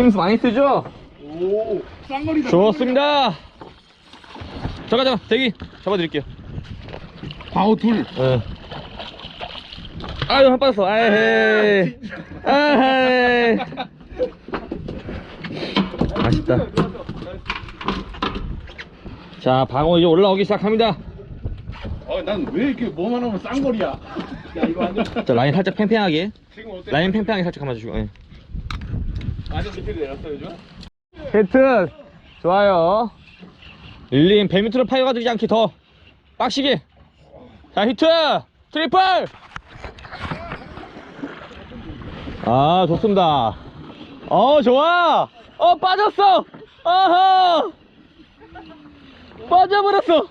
힘 많이 쓰죠? 오, 쌍거리다. 좋습니다. 잠깐, 잠깐, 대기. 잡아드릴게요. 광어 둘. 예. 아유, 한 빠졌어. 아이, 아이. 맛있다. 자, 방어 이제 올라오기 시작합니다. 어, 난왜 이렇게 뭐만 하면 쌍거리야? 야, 이거 완전. 자, 라인 살짝 팽팽하게. 지금 어때? 라인 팽팽하게 살짝 감아주시고. 예. 완전 밑에 내렸어, 요즘? 히트! 좋아요. 릴링 배 밑으로 파여가지지 않게 더 빡시게. 자, 히트! 트리플! 아, 좋습니다. 어, 좋아! 어, 빠졌어! 아하! 빠져버렸어!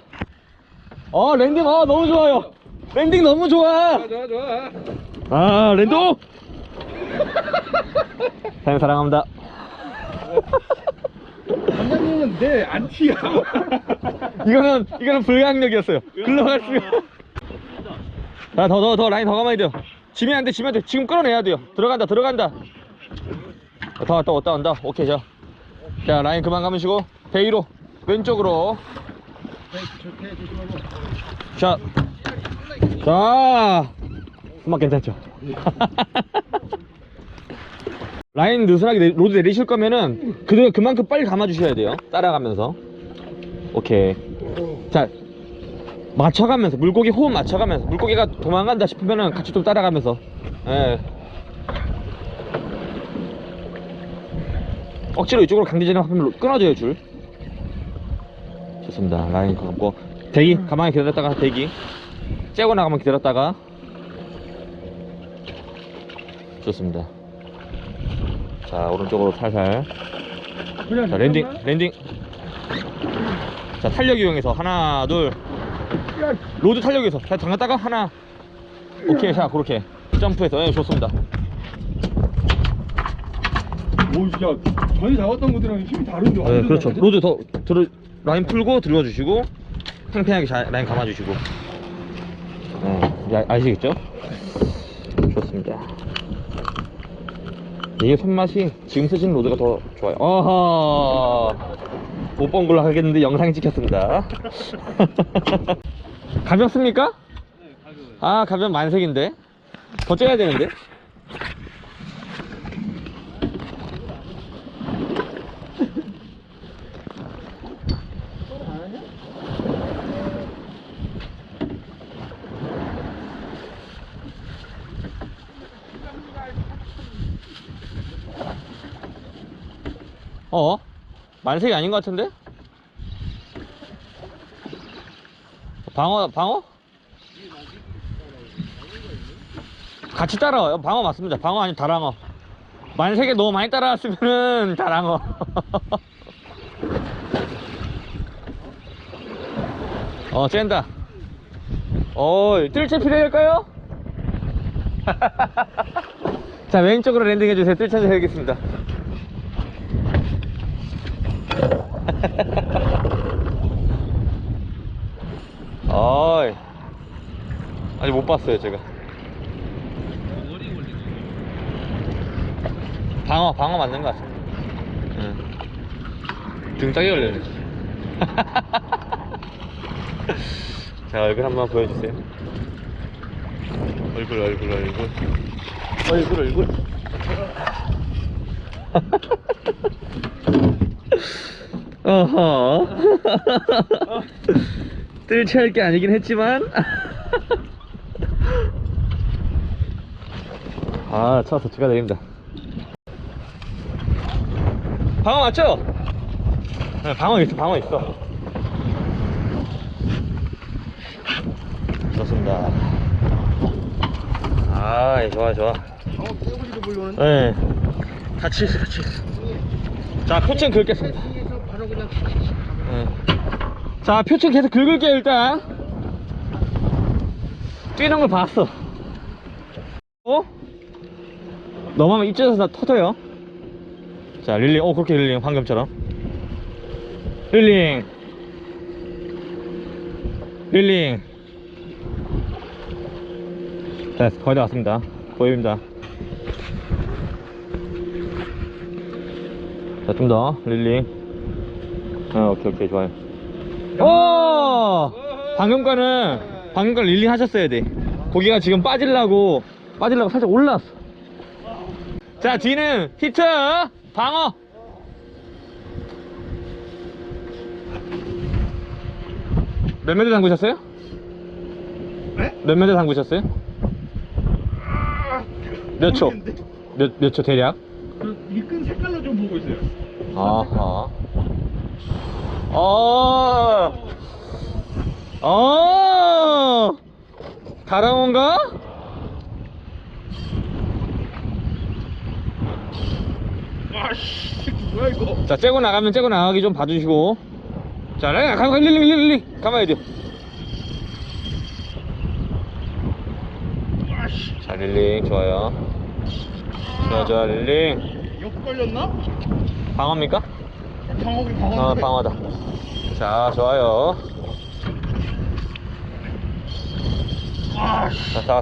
어, 랜딩, 어, 너무 좋아요. 랜딩 너무 좋아! 좋아, 좋아. 아, 랜딩! 사장님 사랑합니다. 원장님은 내 안티야. 이거는 이거는 불가항력이었어요. 글러갈 수가. 자, 더더더 라인 더 감아야 돼요. 지면 안 돼, 지면 안 돼. 지금 끌어내야 돼요. 들어간다, 들어간다. 더 왔다, 왔다, 온다. 오케이, 자. 자, 라인 그만 감으시고 베이로 왼쪽으로. 자, 자, 음악 괜찮죠? 라인 느슨하게 내- 로드 내리실 거면은 그 그만큼 빨리 감아주셔야 돼요. 따라가면서. 오케이. 자, 맞춰가면서 물고기 호흡 맞춰가면서 물고기가 도망간다 싶으면은 같이 좀 따라가면서. 예. 억지로 이쪽으로 강제진행 하면 끊어져요 줄. 좋습니다. 라인 감고 대기 가만히 기다렸다가 대기. 째고 나가면 기다렸다가. 좋습니다. 자 오른쪽으로 살살. 자 랜딩 랜딩. 자 탄력 이용해서 하나 둘. 로드 탄력 이용해서. 자 잠갔다가 하나. 오케이 자 그렇게. 점프해서. 예 좋습니다. 오, 야, 전에 잡았던 것들이랑 힘이 다른데. 네 완전 그렇죠? 로드 더 들어 라인 풀고 들어주시고 팽팽하게 잘 라인 감아주시고. 네 야, 아시겠죠? 좋습니다 이게 손맛이 지금 쓰시는 로드가 더 좋아요. 어허. 못 본 걸로 하겠는데 영상이 찍혔습니다. 가볍습니까? 아 가벼운 만색인데? 더 째야 되는데 어? 만색이 아닌 것 같은데? 방어, 방어? 같이 따라와요. 방어 맞습니다. 방어 아니면 다랑어. 만색에 너무 많이 따라왔으면은 다랑어. 어, 쨘다. 어, 뜰채 필요할까요? 자, 왼쪽으로 랜딩 해주세요. 뜰채 해야겠습니다. 어이. 아직 못 봤어요 제가. 방어 방어 맞는 것 같습니다 응. 등 짜게 걸려네 자 얼굴 한번 보여주세요. 얼굴 얼굴 얼굴. 얼굴 얼굴 어허. 뜰채할 게 아니긴 했지만. 아 쳐서 축하드립니다. 방어 맞죠? 네, 방어 있어 방어 있어. 좋습니다. 아 좋아 좋아. 광어 깨구리도 물려오는데. 네. 같이 있어 같이 있어. 자 표층 긁겠습니다 네. 자 표층 계속 긁을게요 일단. 뛰는 걸 봤어. 어? 넘어가면 입질에서 다 터져요? 자 릴링. 오 그렇게 릴링 방금처럼. 릴링. 릴링. 자 거의 다 왔습니다. 보입니다. 자, 좀 더. 릴링. 아, 오케이, 오케이. 좋아요. 오! 방금 거는, 방금 건 릴링 하셨어야 돼. 고기가 지금 빠질라고, 빠질라고 살짝 올라왔어. 자, 뒤는 히트! 방어! 몇 메ter 담그셨어요? 네? 몇 메ter 담그셨어요? 몇 초? 몇, 몇 초 대략? 이끈 색깔로 좀 보고 있어요. 아하. 어. 어. 아씨, 뭐야 이거? 자, 째고 나가면 째고 나가기 좀 봐주시고. 자, 네, 가만, 가만, 릴링, 릴링, 릴링. 가만히. 아씨, 자, 릴링, 좋아요. 좋아, 좋아, 릴링. 역 걸렸나? 방어입니까? 방어기 방어. 어, 방어다. 자, 좋아요. 아씨. 자, 다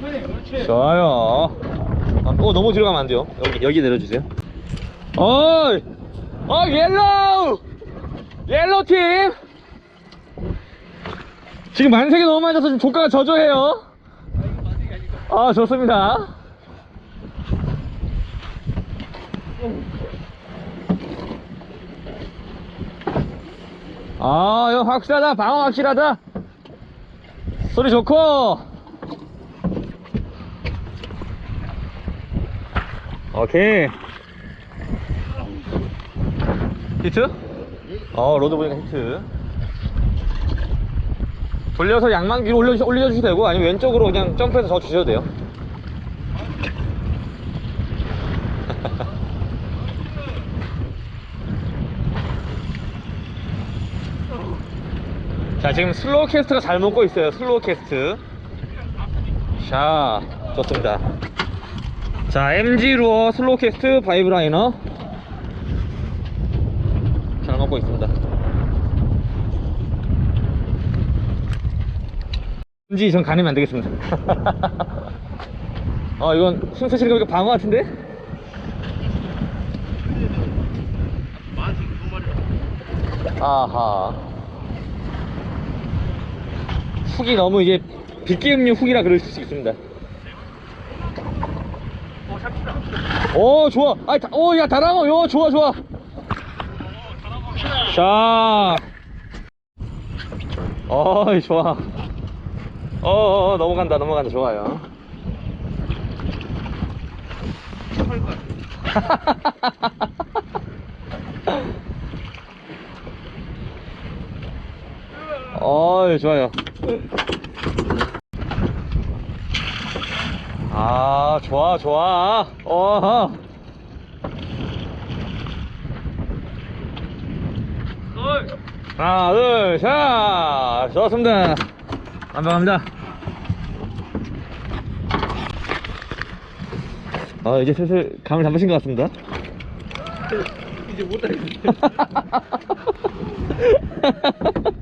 그렇지. 좋아요. 아, 어, 너무 뒤로 가면 안 돼요. 여기, 여기 내려주세요. 어이! 어, 옐로우! 옐로우 팀! 지금 만색이 너무 많아져서 지금 조가가 저조해요. 아, 좋습니다. 아, 이거 확실하다. 방어 확실하다. 소리 좋고. 오케이. 히트? 어, 로드 보니까 히트. 돌려서 양만 위로 올려, 올려주셔도 되고, 아니면 왼쪽으로 그냥 점프해서 저 주셔도 돼요. 자, 지금 슬로우 캐스트가 잘 먹고 있어요. 슬로우 캐스트. 자, 좋습니다. 자, MG 루어 슬로우 캐스트 바이브 라이너. 잘 먹고 있습니다. MG 전 가리면 안 되겠습니다. 어, 이건 거 보니까 방어 같은데? 아하. 훅이 너무 이제 빗기음류 훅이라 그럴 수 있습니다. 어. 오 좋아. 아이 다, 오야 다랑어. 요 좋아 좋아. 자 어이 좋아. 어어 넘어간다 넘어간다. 좋아요 어이 좋아요. 아 좋아 좋아. 어 하나 둘셋. 좋습니다. 감사합니다. 아 이제 슬슬 감을 잡으신 것 같습니다. 이제 못하겠네.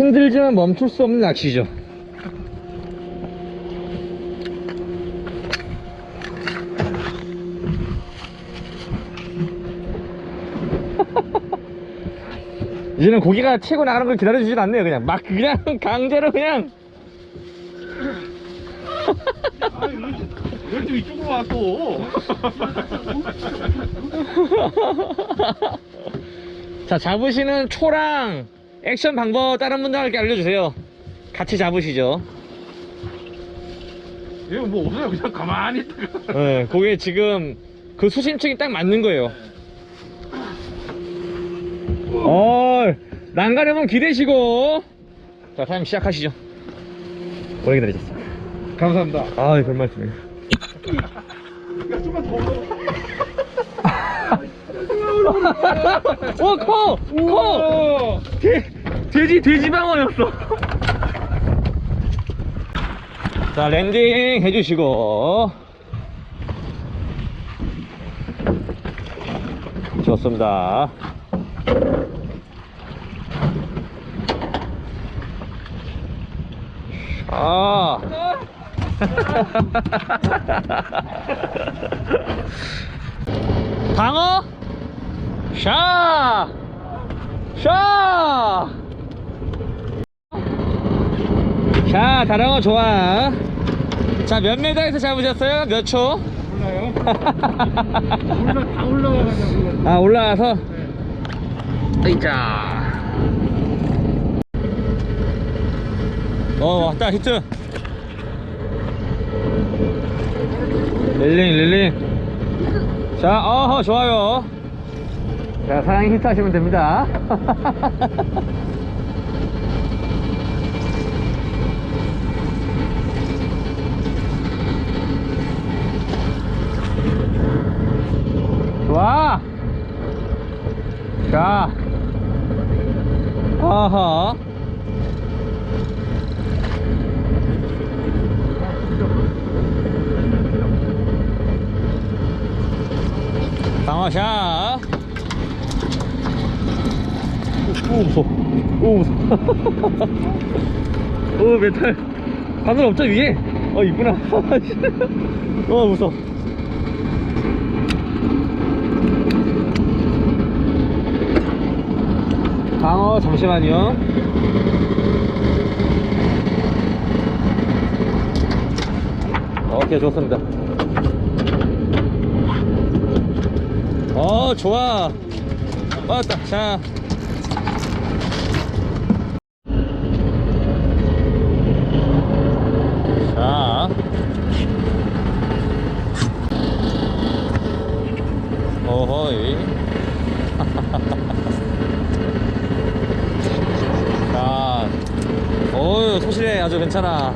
힘들지만 멈출 수 없는 낚시죠. 이제는 고기가 치고 나가는 걸 기다려주질 않네요 그냥. 막 그냥 강제로 그냥. 아니, 왜또 이쪽으로 와 또? 자 잡으시는 초랑 액션 방법 다른 분들께 알려주세요 같이 잡으시죠 이거 뭐 없어요. 그냥 가만히 있다가. 네, 그게 지금 그 수심층이 딱 맞는 거예요 어 난간해면 기대시고 자 타임 시작하시죠 오래 기다리셨어 감사합니다. 아이 별말씀이에요 야, 좀만 더. 오 커! 커! 돼, 돼지 돼지방어였어. 자 랜딩 해주시고. 좋습니다. 아. 방어 샤! 샤! 자, 다랑어 좋아. 자, 몇 메다에서 잡으셨어요? 몇 초? 몰라요? 올라 다 올라가가지고. 아, 올라가서? 으이자. 어, 왔다, 히트. 릴링, 릴링. 자, 어허, 좋아요. 자, 사랑이 히트 하시면 됩니다. 좋아. 자. 어허. 방어샷. 오, 무서워. 오, 무서워. 오, 메탈. 바늘 없죠, 위에? 어, 있구나. 어, 무서워. 방어, 잠시만요. 오케이, 좋습니다. 어, 좋아. 왔다. 자. 자. 어허이. 자. 어유, 소실해. 아주 괜찮아.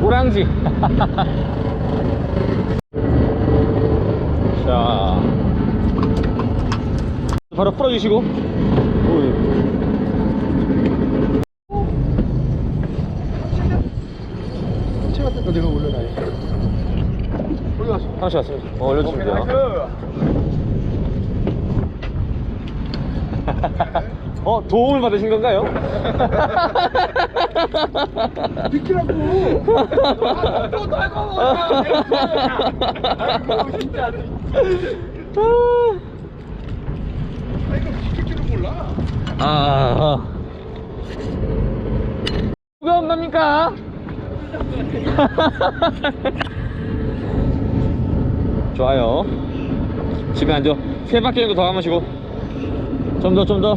호랑지. 자. 바로 풀어주시고. 오이. 체가 뜯고 내가 올려놔요. 올라갔어. 하나씩 왔습니다. 어, 올려주시면 돼요. 어, 도움을 받으신 건가요? 비키라고. 또 달고 아이고 진짜. 아 이거 비킬 줄은 몰라. 아, 아. 누가 없납니까? 좋아요. 집에 앉아. 세 바퀴 정도 더 감으시고. 좀 더, 좀 더.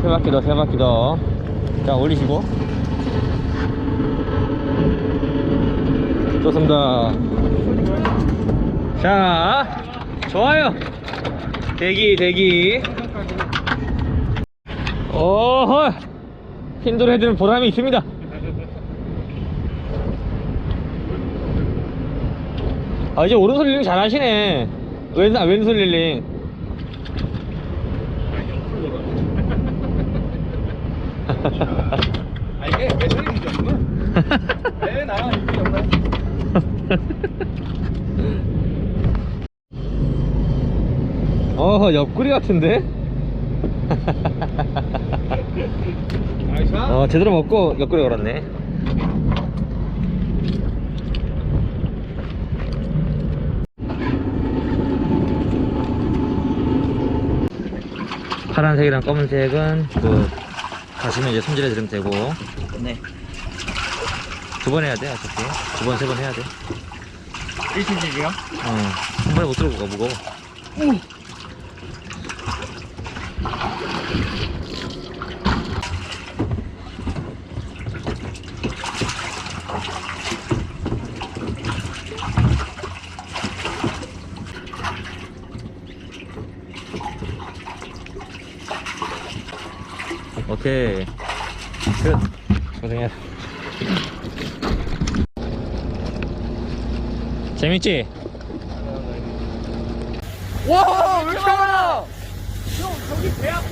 세 바퀴 더, 세 바퀴 더. 자, 올리시고. 좋습니다. 자, 좋아요. 대기, 대기. 어허 힘들어 해드는 보람이 있습니다 아 이제 오른손 릴링 잘 하시네 왼, 아, 왼손 릴링 아 이게 배터리 문제구나. 왜나 이게 없나? 어허 옆구리 같은데 나이스. 어 제대로 먹고 옆구리 걸었네 파란색이랑 검은색은 그 가시면 이제 손질해 드리면 되고. 네. 두 번 해야 돼 어차피. 두 번 세 번 해야 돼. 1cm요? 어, 한 번에 못 들고 가 무거워. 오 케이 끝 고생했어 재밌지? 와, 왜 이렇게 많아? 형, 저기 배 앞에.